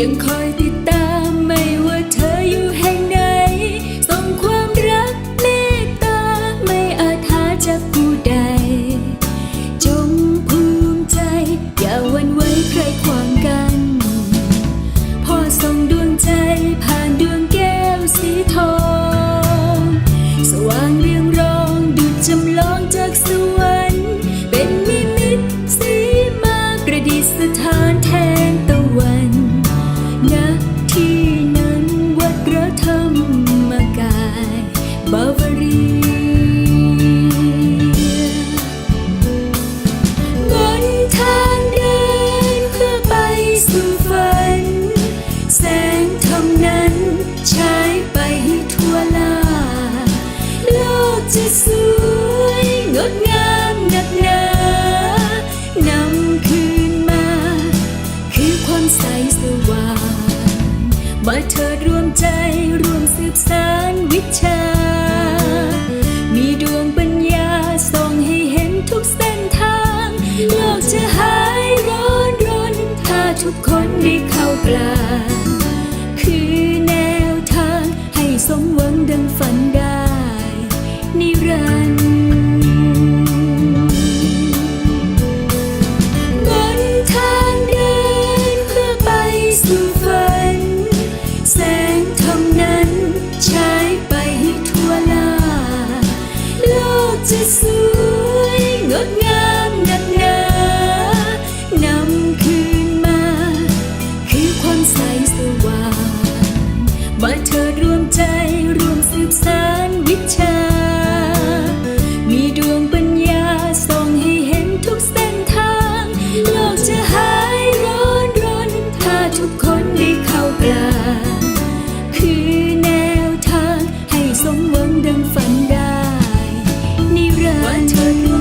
You're close. งดงามนักหนานำคืนมา คือความใสสว่าง มาเธอร่วมใจร่วมสืบสานวิชา มีดวงปัญญาส่องให้เห็นทุกเส้นทาง โลกจะหายร้อนรน ถ้าทุกคนได้เข้ากลางคือแนวทางให้สมหวังดังฝันได้นิรันดร์ สิ้นแสงทองนั้นใช้ไปทั่วลาโลกจะสวย นิรันดร์